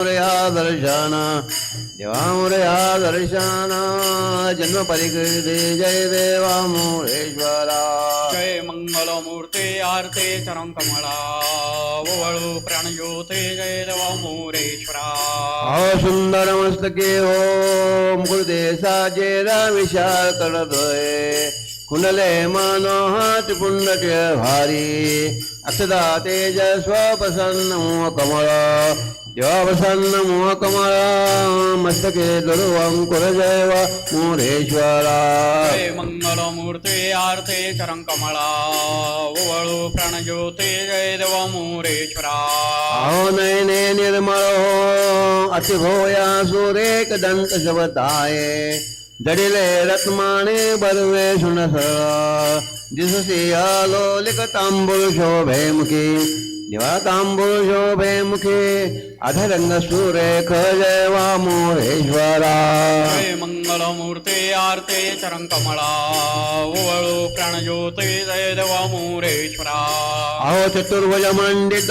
दर्शन देवा मोरया दर्शन जन्म परिकृते जय देवा मोरेश्वरा. जय मंगल मूर्ते आरते चरण कमळा ओवळू प्राणज्योते जय देवा मोरेश्वरा. अहो सुंदर मस्तके हो मुकुटे साजेरा विशाल करतोय कुंडले मनोहत पुंडट भारी अक्षदा तेज स्वप्रसन्न मोह कमळ. देवा प्रसन्न मोह कमळ मस्तके दुर्वंकुर जैव मोरेश्वरा. जय मंगल मूर्ते आरते चरण कमळा ओवळू प्राणज्योते जय देवा मोरेश्वरा नयने निर्मळ हो अतिभोया शबताये जडिले रत्माने बरवे सुनस दिससी आलोलिक तांबूळ शोभे मुखी शोभे मुखी अधरंग सुरेख जयवा मोहेश्वरा जय मंगल मूर्ते आरते चरण कमळा ओवळू प्राणज्योते जय देवा मोरेश्वरा। अहो चतुर्भुज मंडित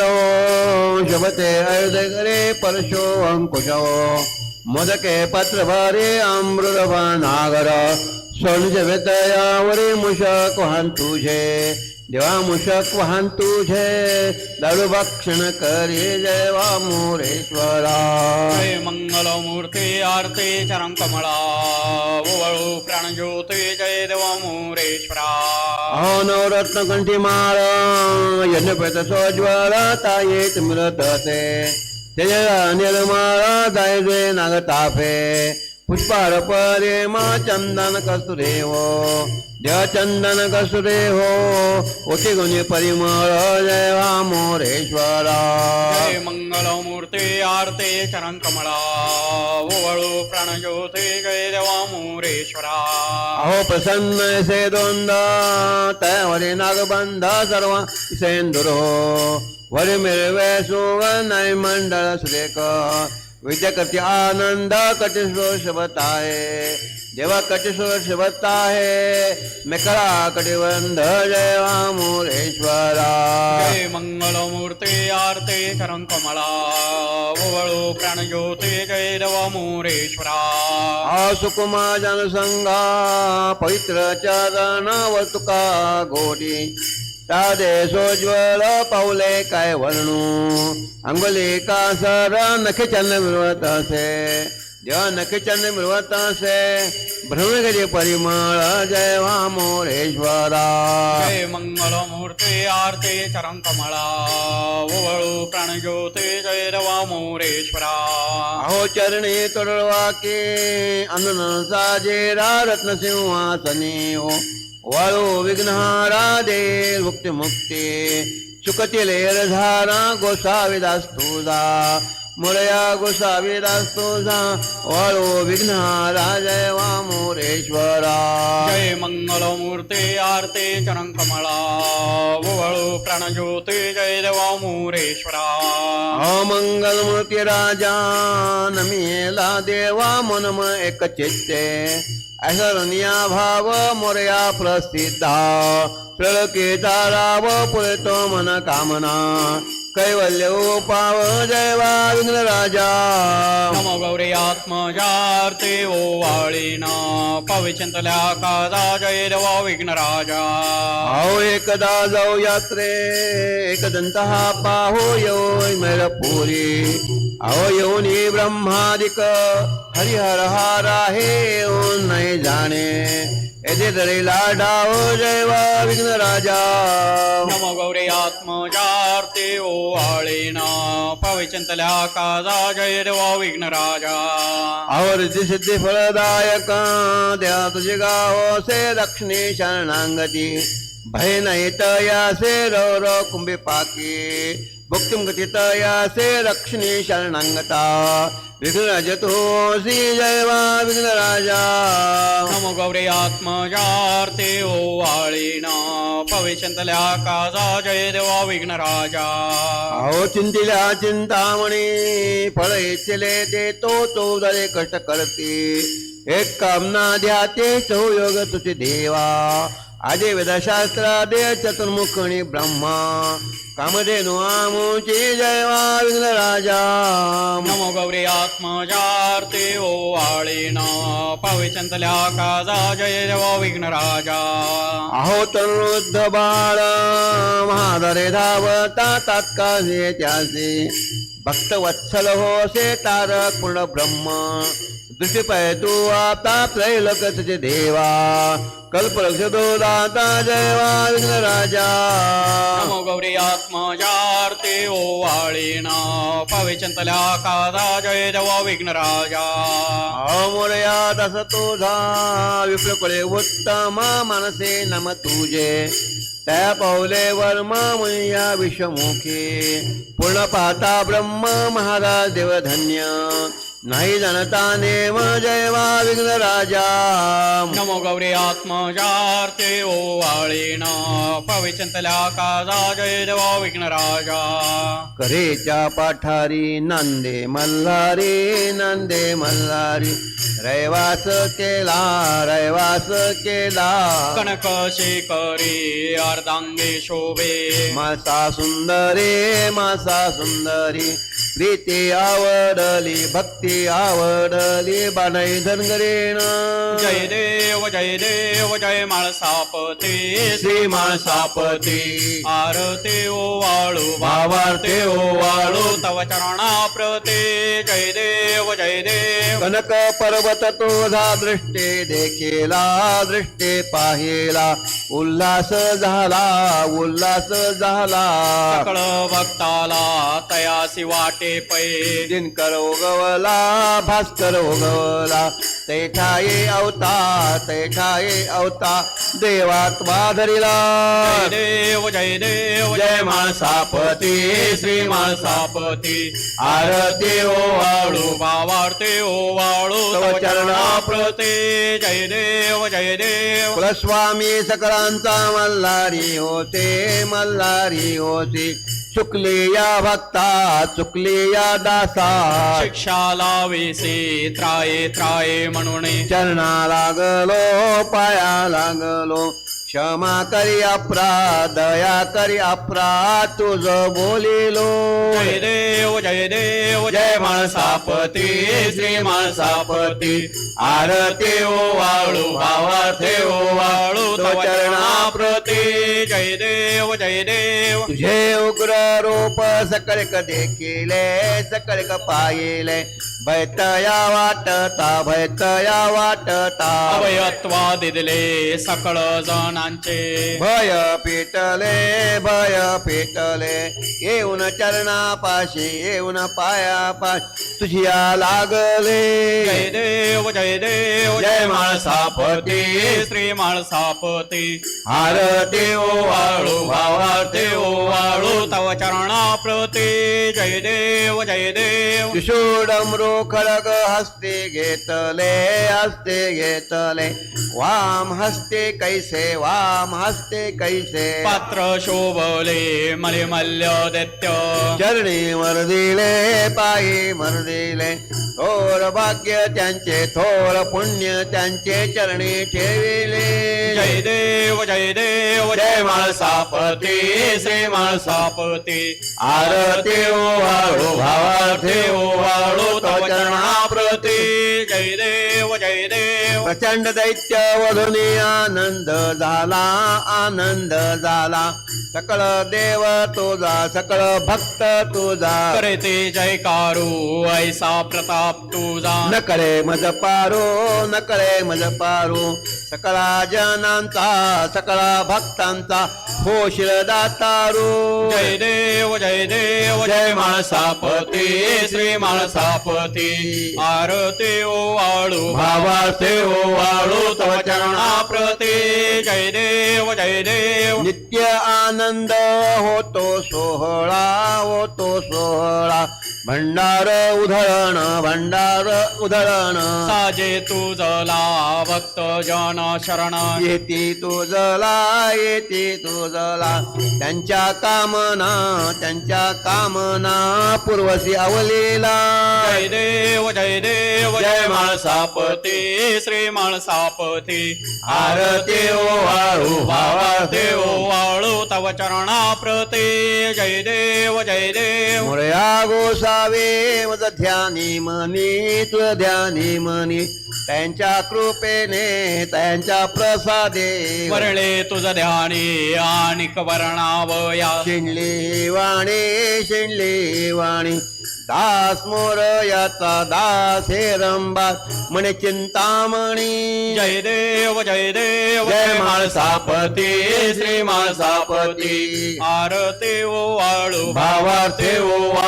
शबते अर्धकरे परशो अंकुशो। मोदके पत्र भारे अमृत नागर सोनज वेतयावरी मुशक वाहन तुझे देवा मुशक वाहन तुझे दारू भक्षण करी जयवा मोरेश्वरा जय मंगल मूर्ते आरते चरण कमळा ओवळू प्राणज्योते जय देवा मोरेश्वरा अहो नवरत्न कंठी माळ यज्ञपेत सोज्वल ताये मिळत ते तेजला निर्माळ दायजे नागताफे पुष्पार परे मा चंदन कस्तुरे हो देव चंदन कस्तुरे हो ओटी गुणी परिमळ जयवा मोरेश्वरा जय मंगल मूर्ते आरते चरण कमळा ओवळू प्राणज्योते जय देवा मोरेश्वरा। अहो प्रसन्न से दोंदा तयावरी नागबंध सर्व सेंदुर वरी मिळवे सुगन मंडळ सुरेख विद्याकर्ती आनंद कटिस्वर शबताये देवा कटिस्वर शबताये मेकळा कटिबंध जयवा मोरेश्वरा जय मंगल मूर्ते आरते चरण कमळा ओवळू प्राणज्योते जय देवा मोरेश्वरा. सुकुमा जनसंगा पवित्र चरण वर्तुका गोटी तादे सोज्वल पाऊले काय वर्णू अंगुली का सर नखे चंद मिळवत असे? देवा नखे चंद मिळवत असे? भ्रमगरी परिमळ जय वा मोरेश्वरा. जय मंगल मूर्ते आरते चरण कमळा ओवळू प्राणज्योते जय देवा मोरेश्वरा. अहो चरणी तोडवा के अन्न साजेरा रत्न सिंहासनी हो वाळू विघ्नहारा दे मुक्ती मुक्ती सुकतील धारा गोसाविदास तुझा मुरया गोसाविदास तुझा वाळू विघ्नहारा जय वा मोरेश्वरा जय मंगल मूर्ते आरते चरण कमळा ओवळू प्राणज्योते जय देवा मोरेश्वरा अमंगल मूर्ती राजा नमिला देवा मनम एक चित्ते. ऐश्वर्या भाव मोरया प्रसिद्धा. प्रळकेचा राव पुरतो मन कामना. कैवल्य पाव जयवा विघ्न राजा नमो गौरी आत्मजार्ते ओ वाळीना पविचंतल्या कादा जय देवा विघ्नराजा। अहो एकदा जाऊ यात्रे एकदंत हा पाहो येऊ मैरपुरी। अहो येऊनी ब्रह्मादिक हरिहर हार येऊन नाही जाणे। येथे तरी लाडाओ जयवा विघ्न राजा नमो गौरी आत्मजार्ते ओ वाळीना पविचंतल्या कादा जय देवा विघ्नराजा आवृत्ती सिद्धी फळदायक द्या तुझे गाव से दक्षिणे शरणांगती भय नाही तयासे रो रो कुंभे पाकी भुक्तिम गती तयासे रक्षिणे शरणांगता विघ्नराज तोसी जयवा विघ्नराजा नमो गौरी आत्मजार्ते ओ वाळीना पविचंतल्या कादा जय देवा विघ्नराजा अहो चिंतिल्या चिंतामणी फळ इच्छिले ते तो तो दरे कष्ट करते। एक कामना द्या ते योग तुझे देवा। आदि वेदशास्त्र दे चतुर्मुखणी ब्रह्मा कामधेनु आमुची जय वा विघ्न राजा नमो गौरी आत्मजार्ते ओ वाळीना पविचंतल्या काजा जय देव विघ्न राजा अहो तरुद्ध बाळ महादरे धावता तात्काळे त्याचे भक्त वत्सल होसे तारक पूर्ण ब्रह्म दृष्टी तू आता त्रैलोक तुझे देवा. कल्पलक्ष तो दाता जय वा विघ्न राजा. नमो गौरी आत्मजार्ते ओ वाळीना पविचंतल्या काजा जय देव विघ्न राजा. अमोरया दस तुझा विप्रकुळे उत्तम मनसे नम तुझे. त्या पावले वर्म मैया विश्वमुखी. पूर्ण पाहता ब्रह्म महाराज देव धन्य नाही जनता नेम जय वा विघ्न राजा. नमो गौरी आत्मजार्ते ओ वाळीना पविचंतल्या काजा जय देव विघ्न राजा. करेच्या पाठारी नांदे मल्हारी नांदे मल्हारी. रैवास केला रैवास केला. कनक शेखरी अर्धांगे शोभे. मासा सुंदरी मासा सुंदरी. प्रीती आवडली भक्ती आवडली बाणाई धनगरेण. जय देव जय देव जय माळसापती श्री माळसापती. आरते ओ वाळू भावार्ते ओ वाळू. तव चरणा प्रते जय देव जय देव. कनक पर्वत तुझा दृष्टी देखिला दृष्टी पाहिला. उल्हास झाला उल्हास झाला. सकळ भक्ताला तयासी वाटे पै. दिनकर उगवला भास्कर उगवला. तैठाये अवता तैठाये अवता देवात धरिला जय देव जय देव जय माळसापती श्री माळसापती. आरती ओ वाळू भावार्ते ओ वाळू चरणा प्रते जय देव जय देव कुलस्वामी सकळांचा मल्हारी होते मल्हारी होते. चुकली या भक्ता चुकली या दासा. शिक्षा लाविसे त्राये त्राये म्हणून. चरणा लागलो पाया लागलो क्षमा करी अपराध दया करी अपराध तुझ बोलिलो. जय देव जय देव जय माळसापती श्री माळसापती. आरती ओ वाळू भावार्थे ओ वाळू चरणा प्रती जय देव जय देव. तुझे उग्र रूप सकळक देखिले सकळक पाहिले भयतया वाटता भयतया वाटता. अभयत्वा दिले सकळ जणांचे भय पेटले भय पेटले. येऊन चरणापाशी येऊन पायापाश तुझिया लागले. जय देव जय देव जय माळसापती. श्री माळसापती आरती ओ वाळू भावार्थे ओ वाळू. तव चरणा प्रती जय देव जय देव. किशोडमरो खडग हस्ते घेतले हस्ते घेतले. वाम हस्ते कैसे वाम हस्ते कैसे. पात्र शोभले मले मल्य दैत्य. चरणी मर्दिले पायी मर्दिले. थोर भाग्य त्यांचे थोर पुण्य त्यांचे चरणी ठेविले. जय देव जय देव जय माळसापती श्री माळसापती. आरती ओ वाळू भावार्थे ओ वाळू तव चरणा प्रती जय देव जय देव प्रचंड दैत्य वधुनी आनंद झाला आनंद झाला. सकळ देव तुझा सकळ भक्त तुझा. करते जयकारू ऐसा प्रताप तुझा. न करे मज पारो न करे मज पारो. सकळा जनांचा सकळा भक्तांचा होशील दातारू जय देव जय देव जय माळसापती. श्री माळसापती. आरती ओ वाळू. भावार्थे ओ वाळू तव चरणा प्रती. जय देव जय देव नित्य आनंद होतो सोहळा होतो सोहळा. भंडार उधळण भंडार उधळण. साजे तुझला भक्त जन शरण. येते तुझला येते तुझला त्यांच्या कामना त्यांच्या कामना पूर्वसी अवलेला. जय देव जय देव जय माळसापती श्री माळसापती. आरती ओवाळू भावार्थे ओवाळू तव चरणा प्रते जय देव जय देव. मोरया गोसावे मद ध्यानी मनी तुझ ध्यानी मनी. त्यांच्या कृपेने त्यांच्या प्रसादे. वरळे तुझ ध्यानी आणि वर्णावया. शिणली वाणी शिणली वाणी. दास मोर याचा दास हे रंबा. म्हणे चिंतामणी. जय देव जय देव जय माळसापती श्री माळसापती. आरते ओवाळू भावार्थे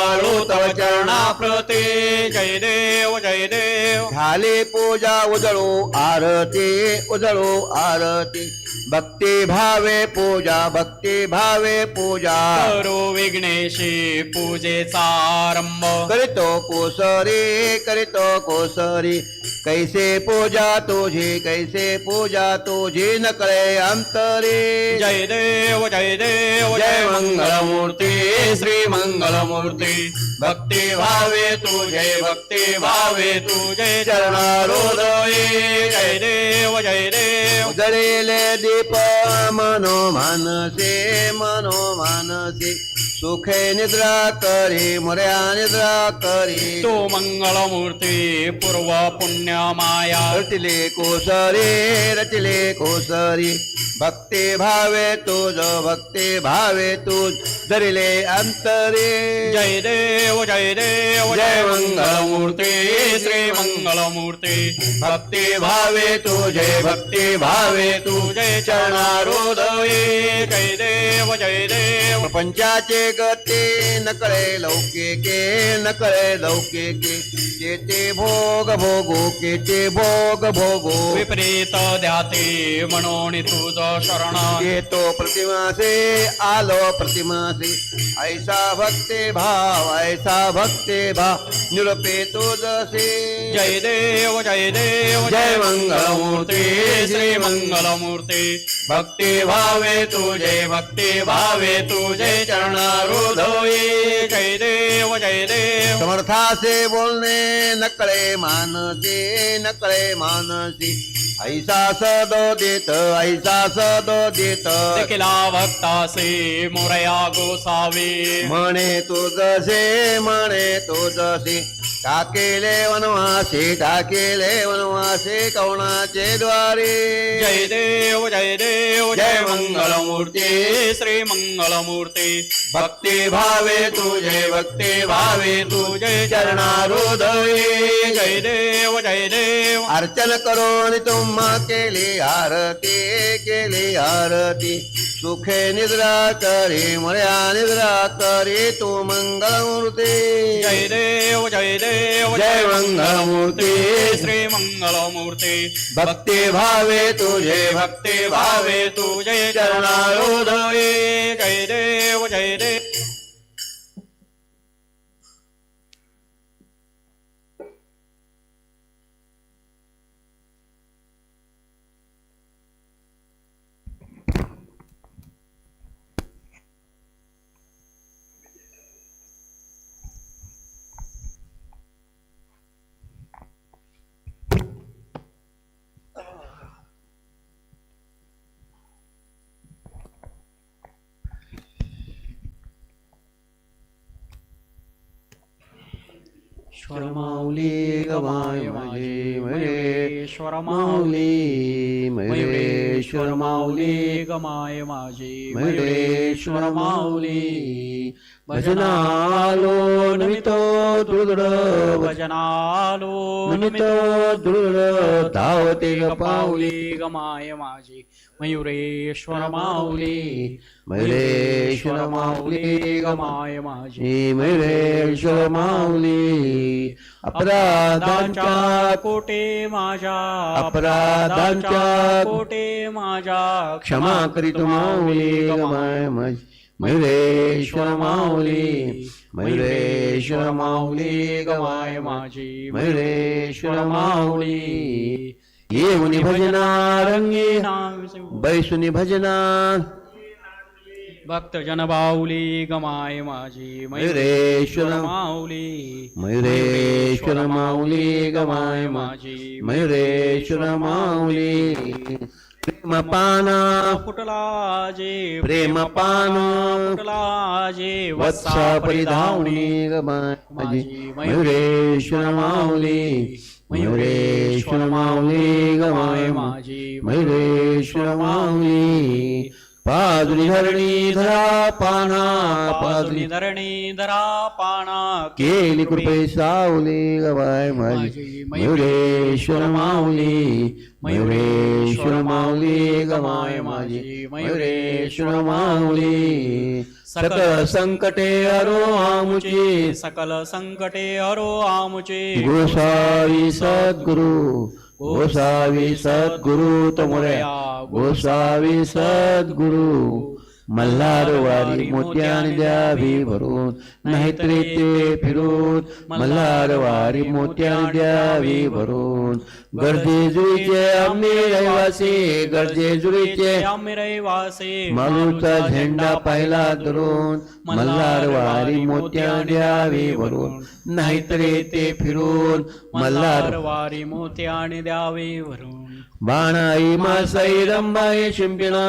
ओवाळू तव चरणा प्रते जय देव जय देव। झाले पूजा उजळू आरती उजळू आरती। भक्ती भावे पूजा भक्ती भावे पूजा। करो विघ्नेशी पूजेचा आरंभ। करीतो कोसरी करीतो कोसरी। कैसे पूजा तुझी कैसे पूजा तुझी न कळे अंतरी। जय देव जय देव जय मंगलमूर्ती श्री मंगलमूर्ती। भक्ती भावे तुझे भक्ती भावे तुझे चरणारोदये. जय देव जय देव. उजळेले दीप मनो मानसे मनो मानसे. सुखे निद्रा करी मोर्या निद्रा करी तो मंगलमूर्ती पूर्व पुण्य माया. रचिले कोसरी रचिले कोसरी. भक्ती भावे तुझ भक्ती भावे तुझ. धरिले अंतरे. जय देव जय देव जय मंगलमूर्ती श्री मंगलमूर्ती. भक्ती भावे तुझे भक्ती भावे तुझे. चरणारोदये. जय देव जय देव. प्रपंचाचे गते न कळे लौकिके न कळे लौकिके केते भोग भोगो केते भोग भोगो. विपरीत ध्याते म्हणून तुझ शरण. येतो प्रतिमासे आलो प्रतिमासे. ऐसा भक्ते भाव ऐसा भक्ते भाव. निरपे तो जसे. जय देव जय देव जय मंगलमूर्ती श्री मंगलमूर्ती. भक्ती भावे तुझे भक्ती भावे तुझे चरणारोधये जय देव जय देव। समर्थासे बोलणे नकळे मानसे नकळे मानसी। ऐसा सदो देत ऐसा सदो देत। देखिला भक्तासे मोरया गोसावे। म्हणे तू जसे म्हणे तू जसे टाकेले वनवासे टाकेले वनवासे कवणाचे द्वारे. जय देव जय देव जय मंगलमूर्ती श्री मंगलमूर्ती. भक्ती भावे तुझे भक्ती भावे तुझे चरणारोदये. जय देव जय देव. अर्चन करून तुम्हा केली आरती केली आरती. सुखे निद्रा करी मर्या निद्रा करी तू मंगलमूर्ती। जय देव जय देव जय मंगलमूर्ती। श्री मंगलमूर्ती। भक्ती भावे तुझे भक्ती भावे तुझे चरणारोदये जय देव जय देव। ईश्वर माऊली गमाय माझे मयुरेश्वर माऊली मयुरेश्वर माऊली गमाय माझे मयुरेश्वर माऊली भजनालो नमितो दृढ भजनालो नमितो दृढ धावते ग पाऊली गमाय माझे मयुरेश्वर माऊली। मयुरेश्वर माऊली गमाय माझे। मयुरेश्वर माऊली। अपराधांच्या कोटे माझ्या अपराधांच्या कोटे माझ्या क्षमा करीत माऊली गमाय मयुरेश्वर माऊली. मयुरेश्वर माऊली गमाय माझी मयुरेश्वर माऊली. येऊनी भजना रंगे बैसुनी भजना. भक्तजन बाऊली गमाय माझी. मयुरेश्वर माऊली. मयुरेश्वर माऊली गमाय माझी. मयुरेश्वर माऊली. प्रेमपाना। फुटला जे प्रेमपान फुटला जे वत्सा परिधावणी गमाय माझी मयुरेश्वर माऊली। मयुरेश्वर माऊली गमाय माझी मयुरेश्वर माऊली। पाजुनी धरणी धरा पाना पाजुनी धरणी धरा पाना केली कृपे सावली गवाय माझी मयुरेश्वर माऊली। मयुरेश्वर माऊली गमाय माझी मयुरेश्वर माऊली। सकल संकटे अरो आमुची। सकल संकटे हरो आमुचे। गोसावी सद्गुरु। गोसावी सद्गुरु तमोरया गोसावी सद्गुरु। मल्हारवारी मोत्याने द्यावी भरून नाहीतरी ते फिरून मल्हारवारी मोत्याने द्यावी भरून गर्जे जुईचे आम्ही रहिवासी गर्जे जुईचे आम्ही रहिवासी. मालूचा झेंडा पाहिला धरून. मल्हारवारी मोत्या द्यावी भरून नाहीतरी ते फिरून. मल्हार वारी मोत्याने द्यावे भरून बाणाई मासाई रंबाई शिंपिणा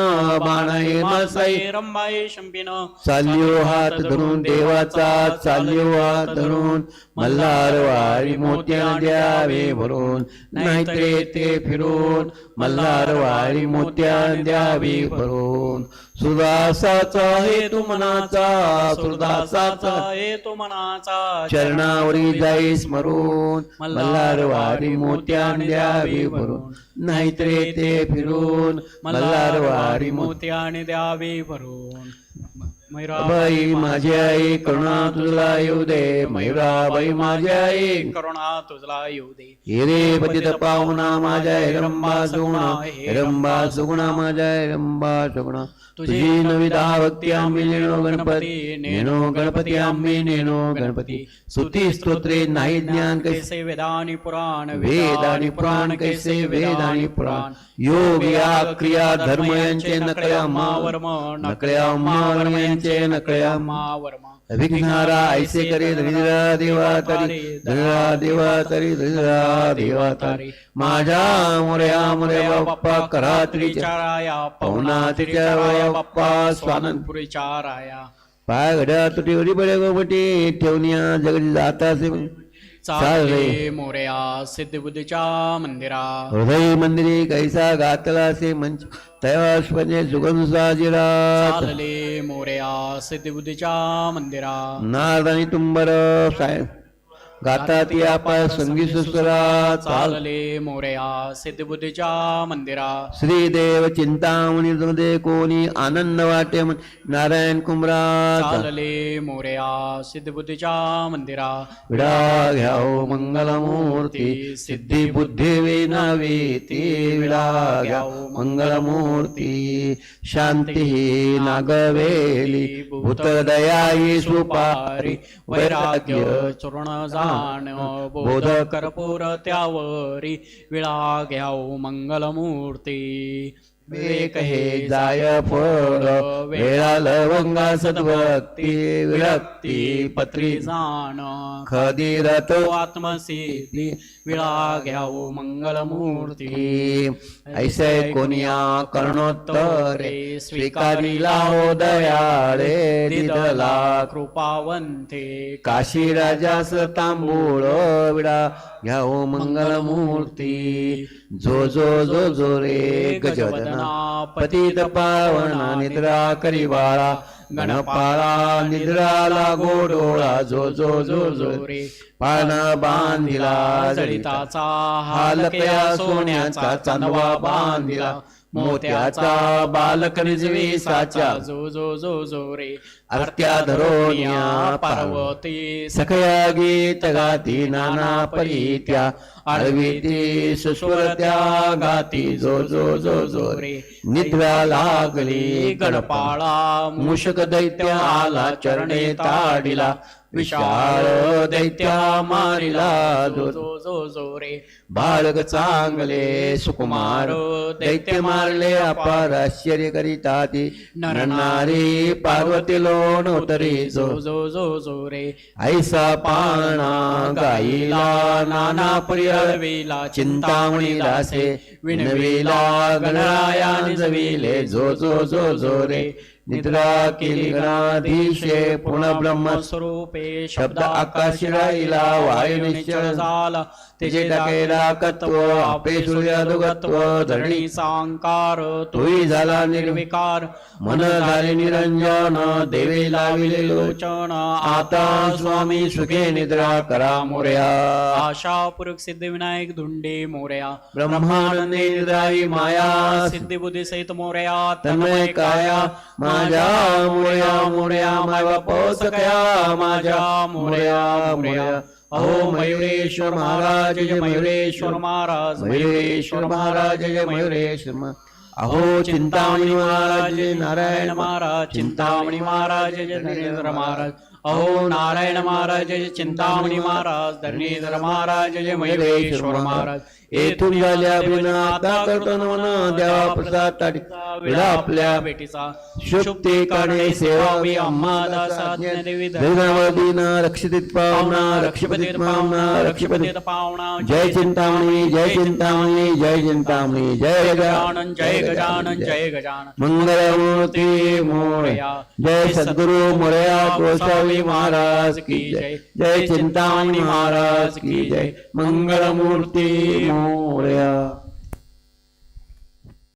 बाणाई मासाई रंबाई शंपिन चाल्यो हात धरून देवाचा चाल्यो हात धरून मल्हारवारी मोत्या द्यावे भरून नाहीतरी ते फिरून मल्हारवारी मोत्या द्यावी भरून. सुदासाचा हेतू मनाचा सुदासाचा येतो मनाचा चरणावरी जाई स्मरून मल्हारवारी मोत्या द्यावी भरून. नाहीतरी ते फिरून मल्हारवारी मोत्या मोत्याने द्यावे भरून. बाई माझी आई करुणा तुला येऊ दे. मयुराबाई माझी आई करुणा तुझला येऊ दे. हिरे पतित पाहुणा माझ्या हिरंबा सुगुणा. हिरंबा सुगुणा माझ्या हिरंबा सुगुणा. तुझी नविदा भक्ती आम्ही नेनो गणपती. नेनो गणपती आम्ही नेनो गणपती. स्तुती स्तोत्रे नाही ज्ञान कैसे वेदानी पुराण वेदानी पुराण कैसे वेदानी पुराण. योग या क्रिया धर्म यांचे नकळ्या मावर मावर्म नकळ्या मावर यांचे नकळ्या मावर्म विघ्नारा ऐसे करे धरिद्रा देवा तरी धरिद्रा देवा तरी धरिद्रा देवा तरी। माझ्या मोर्या मोर्या बाप्पा करा त्रिचा चाराया पवना वया बाप्पा स्वानंद पुरी चाराया। पाय घड्या तुटीवरी बडे गोबटी ठेवण्या जगदी जाता चालले मोर्या सिद्धबुद्धीच्या मंदिरा. हृदय मंदिरी कैसा घातला से मंच म्हणजे सुगंध साजिरा. चालले मोर्या सिद्धबुद्धीच्या मंदिरा. नारदानी तुंबर साय गाता ती आपा संगी सुस्वरा चाल चालले मोर्या सिद्धबुद्धीच्या मंदिरा. श्रीदेव चिंतामणी कोणी आनंद वाटे नारायण कुंभरा चालले मोर्या सिद्धबुद्धीच्या मंदिरा. विडा घ्याव मंगलमूर्ती सिद्धी बुद्धी विनावी ती विडा घ्याव मंगलमूर्ती शांती नागवेली. भूतदयाई सुपारी वैराग्य वैराग्य चूर्ण जाण बोध कर्पूर त्यावरी विळा घ्याव मंगलमूर्ती. विवेक हे जाय फळ वेळा लवंगा सद्भक्ती विरक्ती पत्री जाण खदिरत आत्मसिद्धी विळा घ्याव मंगलमूर्ती. ऐसे कोणिया कर्णोत्तरे स्वीकारिला हो दयाळे दिदला कृपावंते. काशी राजास तांबूळ विडा घ्याओ मंगलमूर्ती. जो जो जो जो रे गजवदना पतित पावना निद्रा करिवाळा गणपाळा निद्राला गोडोळा डोळा. जो जो जो जो रे पाळणा बांधिला जळिताचा हालकया सोन्याचा चांदवा बांधिला मोत्याचा बालक निजवी साचा जो जो जो जो रे. आरत्या धरोनिया पार्वती सखया गीत गाती नाना परीत्या. आळवीती सुस्वर त्या गाती. जो जो जो जो रे. निद्रा लागली गणपाळा मूषक दैत्य आला चरणे ताडिला. विशाळ दैत्या मारिला जो जो जो जो रे. बाळक चांगले सुकुमार दैत्य मारले अपार आश्चर्य करिता ती नरनारी पार्वती लोण उतरी जो जो जो जो रे. ऐसा पाळणा गाईला नाना प्रिय वेला चिंतामणी दासे विणविला गणराया निजविले जो जो जो जो रे. निद्रा केली गणाधीशे पूर्ण ब्रह्म स्वरूपे शब्द आकाशी राहिला वायू निश्चळ झाला. तिचे टाके राकत्व आपे सूर्यादुगत्व धरणी सांकार तोही झाला निर्विक निर्विकार. मन झाले निरंजन देवे लाविले लोच लोचन. आता स्वामी सुखे निद्रा करा मोर्या. आशा पुरक सिद्धिविनायक धुंडे मोर्या. ब्रह्मानंदे निद्राई माया. सिद्धी बुद्धी सहित मोर्या. तन्मय काया. माझ्या मुळ्या मुळ्या माय बाप सकया माझ्या मुळ्या मुळ्या. अहो मयुरेश्वर महाराज जय मयुरेश्वर महाराज मयुरेश्वर महाराज जय मयुरेश्वर अहो चिंतामणी महाराज जय नारायण महाराज चिंतामणी महाराज जय नरेंद्र महाराज. अहो नारायण महाराज जय चिंतामणी महाराज धरणीधर महाराज जय मयुरेश्वर महाराज. येथून झाल्या बिना आता करतो नमन देवा प्रसाद विडा आपल्या बेटीचा शुक्ती काढे सेवावी अम्मा दासा देवी रक्षित पावना रक्षपतीत पावना रक्षपतीत पावना जय चिंतामणी जय चिंतामणी जय चिंतामणी जय गजानन जय गजानन जय गजानन मंगलमूर्ती मोरया. जय सद्गुरु मोरया गोसावी महाराज की जय. जय चिंतामणी महाराज की जय. मंगलमूर्ती मोर्या.